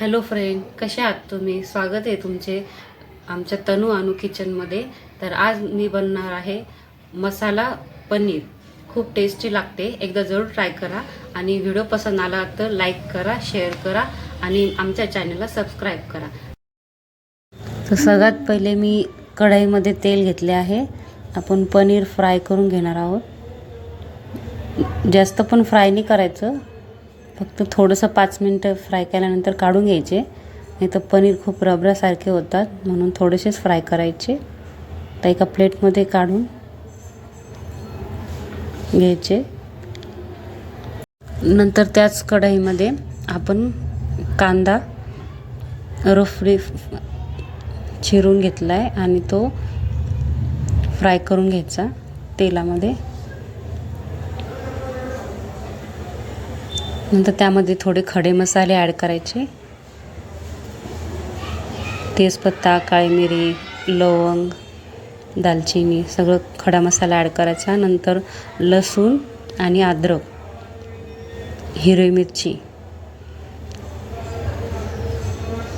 Hello friend कसे आहात तुम्ही? स्वागत आहे तुमचे आमच्या तनू अनु किचनमध्ये तर आज मी बनणार आहे मसाला पनीर. खूप टेस्टी लागते. एकदा जरूर ट्राय करा. आणि व्हिडिओ पसंत आला तर लाईक करा शेअर करा आणि आमच्या चॅनलला सबस्क्राईब करा. तर सगळ्यात पहिले मी कढईमध्ये तेल घेतले आहे. आपण पनीर फ्राय करून घेणार आहोत. जास्त पण फ्राय नाही करायचं. फक्त थोडंसं पाच मिनटं फ्राय केल्यानंतर काढून घ्यायचे. नाही तर पनीर खूप रबरासारखे होतात म्हणून थोडेसेच फ्राय करायचे. तर एका प्लेटमध्ये काढून घ्यायचे. नंतर त्याच कढईमध्ये आपण कांदा रफरी चिरून घेतला आहे आणि तो फ्राय करून घ्यायचा तेलामध्ये. नंतर त्यामध्ये थोडे खडे मसाले ॲड करायचे. तेजपत्ता काळी मिरी लवंग दालचिनी सगळं खडा मसाला ॲड करायचा. नंतर लसूण आणि अद्रक हिरवी मिरची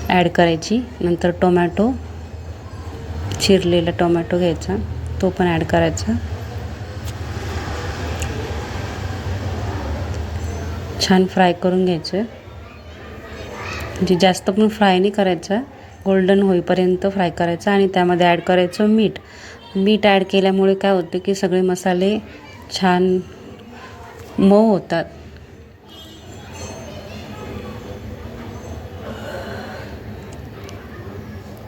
ॲड करायची. नंतर टोमॅटो चिरलेला टोमॅटो घ्यायचा. तो पण ॲड करायचा. छान फ्राय करून घ्यायचं. म्हणजे जास्त पण फ्राय नाही करायचं. गोल्डन होईपर्यंत फ्राय करायचं आणि त्यामध्ये ॲड करायचं मीठ. मीठ ॲड केल्यामुळे काय होतं की सगळे मसाले छान मऊ होतात.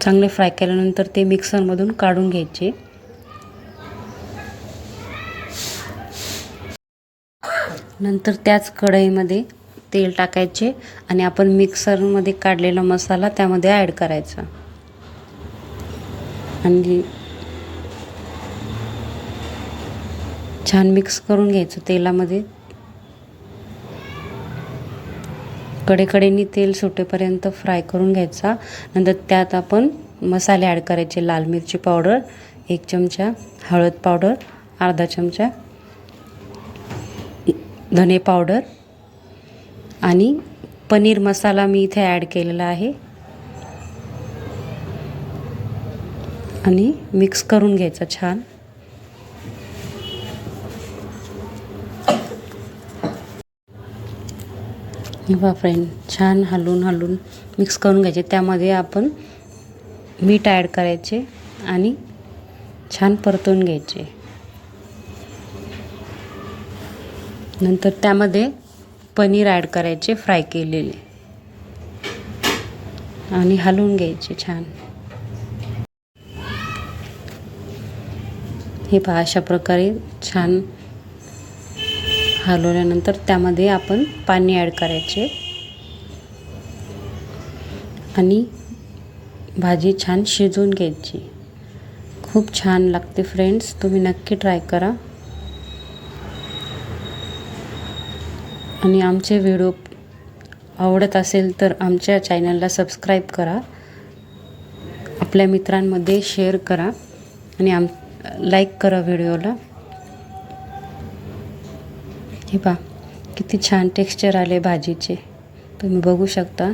चांगले फ्राय केल्यानंतर ते मिक्सरमधून काढून घ्यायचे. नंतर त्याच कढईमध्ये तेल टाकायचे आणि आपण मिक्सरमध्ये काढलेला मसाला त्यामध्ये ॲड करायचा. आणि छान मिक्स करून घ्यायचं तेलामध्ये. कडेकडेनी तेल सुटेपर्यंत फ्राय करून घ्यायचा. नंतर त्यात आपण मसाले ॲड करायचे लाल मिरची पावडर एक चमचा हळद पावडर अर्धा चमचा धने पावडर आणि पनीर मसाला मी इथे ॲड केलेला आहे. आणि मिक्स करून घ्यायचा छान. वा फ्रेंड छान हलवून हलवून मिक्स करून घ्यायचे. त्यामध्ये आपण मीठ ॲड करायचे आणि छान परतून घ्यायचे. नंतर त्यामध्ये पनीर ॲड करायचे फ्राय केलेले. आणि हलवून घ्यायचे छान. हे पहा अशा प्रकारे छान हलवल्यानंतर त्यामध्ये आपण पाणी ॲड करायचे. आणि भाजी छान शिजवून घ्यायची. खूप छान लागते फ्रेंड्स तुम्ही नक्की ट्राय करा. आणि आमचे व्हिडिओ आवडत असेल तर आमच्या चॅनलला सबस्क्राईब करा. आपल्या मित्रांमध्ये शेअर करा आणि आम लाईक करा व्हिडिओला. हे पहा किती छान टेक्स्चर आले भाजीचे. तुम्ही बघू शकता.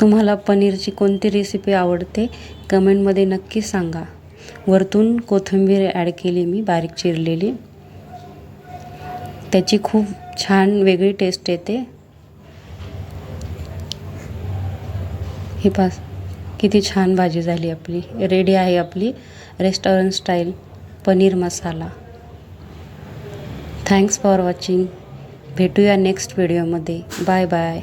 तुम्हाला पनीरची कोणती रेसिपी आवडते? कमेंटमध्ये नक्की सांगा. वरतून कोथिंबीर ॲड केली मी बारीक चिरलेली. त्याची खूप छान वेगळी टेस्ट येते. ही पास किती छान भाजी झाली आपली. रेडी आहे आपली restaurant style paneer masala. Thanks for watching भेटूया नेक्स्ट व्हिडिओमध्ये बाय बाय